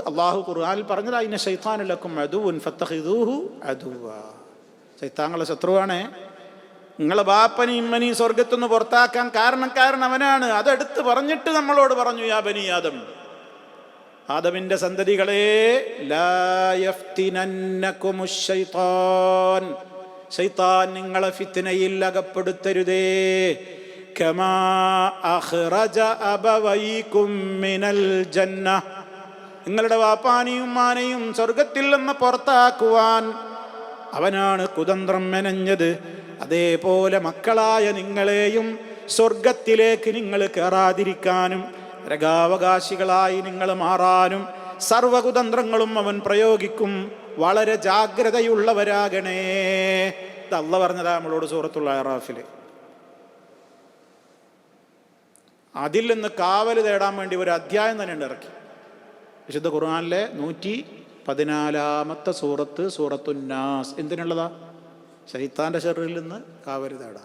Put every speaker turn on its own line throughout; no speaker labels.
അള്ളാഹു ഖുർആനിൽ പറഞ്ഞത് അതിനെ ശൈത്താനുലക്കും അദുവുൻ ഫത്തഹിദൂഹു അദുവ ശൈത്താങ്ങളെ ശത്രുവാണേ. നിങ്ങളെ ബാപ്പനെയും ഇമ്മനി സ്വർഗത്തുനിന്ന് പുറത്താക്കാൻ കാരണക്കാരൻ അവനാണ് അതെടുത്ത് പറഞ്ഞിട്ട് നമ്മളോട് പറഞ്ഞു യാ ബനി ആദം ആദമിന്റെ സന്തതികളെ ശൈത്താൻ. നിങ്ങളെ ഫിത്തിനയിൽ അകപ്പെടുത്തരുതേ. കമാ അഹ്റജ അബവൈകും മിനൽ ജന്ന നിങ്ങളുടെ വാപ്പാനെയും മാനെയും സ്വർഗത്തിൽ നിന്ന് പുറത്താക്കുവാൻ അവനാണ് കുതന്ത്രം മെനഞ്ഞത്. അതേപോലെ മക്കളായ നിങ്ങളെയും സ്വർഗത്തിലേക്ക് നിങ്ങൾ കയറാതിരിക്കാനും രകാവകാശികളായി നിങ്ങൾ മാറാനും സർവകുതന്ത്രങ്ങളും അവൻ പ്രയോഗിക്കും. വളരെ ജാഗ്രതയുള്ളവരാകണേ. ഇത് അല്ല പറഞ്ഞതാ നമ്മളോട് സൂറത്തുള്ള അറാഫിൽ അതിൽ നിന്ന് കാവൽ തേടാൻ വേണ്ടി ഒരു അധ്യായം തന്നെ ഉണ്ട് ഇറക്കി. വിശുദ്ധ ഖുർആാനിലെ നൂറ്റി പതിനാലാമത്തെ സൂറത്ത് സൂറത്തുന്നാസ്. എന്തിനുള്ളതാ? ശൈത്താന്റെ ഷെറിൽ നിന്ന് കാവരുതാടാ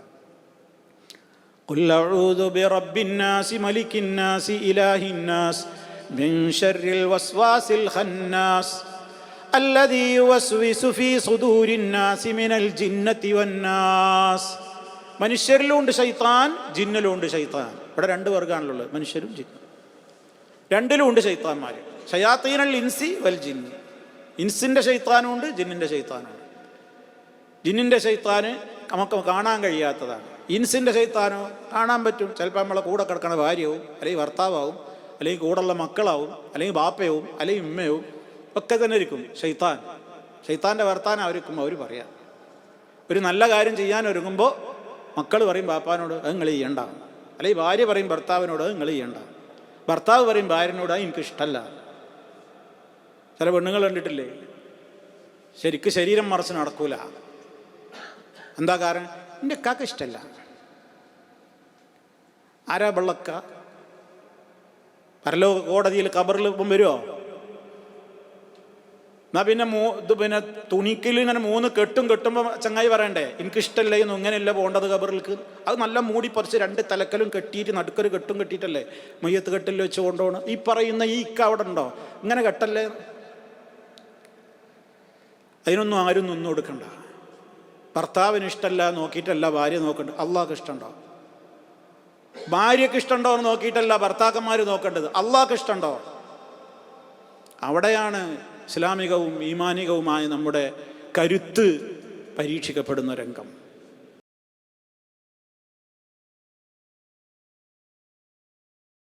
മനുഷ്യരിലും ഉണ്ട് ശൈത്താൻ ജിന്നലുണ്ട് ശൈത്താൻ. ഇവിടെ രണ്ട് വർഗമാണുള്ളത് മനുഷ്യരും ജിന്നും. രണ്ടിലും ഉണ്ട് ശൈത്താന്മാർ ഷയാത്തീനൽ ഇൻസി വൽ ജിൻ. ഇൻസിന്റെ ശൈത്താനും ഉണ്ട് ജിന്നിന്റെ ശൈത്താനും ഉണ്ട് ജിന്നിന്റെ ഷെയ്ത്താന് നമുക്ക് കാണാൻ കഴിയാത്തതാണ്. ഇൻസിന്റെ ശൈത്താനോ കാണാൻ പറ്റും. ചിലപ്പോൾ നമ്മളെ കൂടെ കിടക്കണ ഭാര്യയാവും അല്ലെങ്കിൽ ഭർത്താവാവും അല്ലെങ്കിൽ കൂടെയുള്ള മക്കളാവും അല്ലെങ്കിൽ ബാപ്പയാവും അല്ലെങ്കിൽ ഉമ്മയാവും. ഒക്കെ തന്നെ ഇരിക്കും. ഷെയ്ത്താൻ ഷെയ്ത്താന്റെ വർത്താനം അവർക്കും അവർ പറയാം. ഒരു നല്ല കാര്യം ചെയ്യാൻ ഒരുങ്ങുമ്പോൾ മക്കൾ പറയും ബാപ്പാനോട് അത് നിങ്ങൾ ചെയ്യണ്ട. അല്ലെങ്കിൽ ഭാര്യ പറയും ഭർത്താവിനോട് അത് നിങ്ങൾ ചെയ്യണ്ട. ഭർത്താവ് പറയും ഭാര്യനോട് അത് എനിക്ക് ഇഷ്ടമല്ല ചില പെണ്ണുങ്ങൾ കണ്ടിട്ടില്ലേ? ശരിക്ക് ശരീരം മറച്ച് നടക്കൂല. എന്താ കാരണം? എന്റെ കാക്ക ഇഷ്ടമല്ല ആരാ വെള്ളക്ക? പരലോക കോടതിയിൽ കബറിൽ ഇപ്പം വരുമോ എന്നാ പിന്നെ മൂ ഇത് പിന്നെ തുണിക്കിൽ ഇങ്ങനെ മൂന്ന് കെട്ടും കെട്ടുമ്പോൾ ചങ്ങായി പറയണ്ടേ? എനിക്ക് ഇഷ്ടമല്ലേന്നു ഇങ്ങനെയല്ല പോകേണ്ടത് കബറിൽക്ക് അത് നല്ല മൂടി പറിച്ച് രണ്ട് തലക്കലും കെട്ടിയിട്ട് നടുക്കൊരു കെട്ടും കെട്ടിയിട്ടല്ലേ? മയ്യത്ത് കെട്ടിൽ വെച്ച് കൊണ്ടുപോകണം. ഈ പറയുന്ന ഈ ഇക്ക അവിടെ ഉണ്ടോ? ഇങ്ങനെ കെട്ടല്ലേ? അതിനൊന്നും ആരും നിന്നു കൊടുക്കണ്ട ഭർത്താവിന് ഇഷ്ടമല്ല നോക്കിയിട്ടല്ല ഭാര്യ നോക്കണ്ട അള്ളാഹ്ക്ക് ഇഷ്ടമുണ്ടോ ഭാര്യക്ക് ഇഷ്ടമുണ്ടോ എന്ന് നോക്കിയിട്ടല്ല ഭർത്താക്കന്മാർ നോക്കേണ്ടത്. അള്ളാഹ്ക്ക് ഇഷ്ടമുണ്ടോ അവിടെയാണ് ഇസ്ലാമികവും ഈമാനികവുമായ നമ്മുടെ കരുത്ത് പരീക്ഷിക്കപ്പെടുന്ന രംഗം.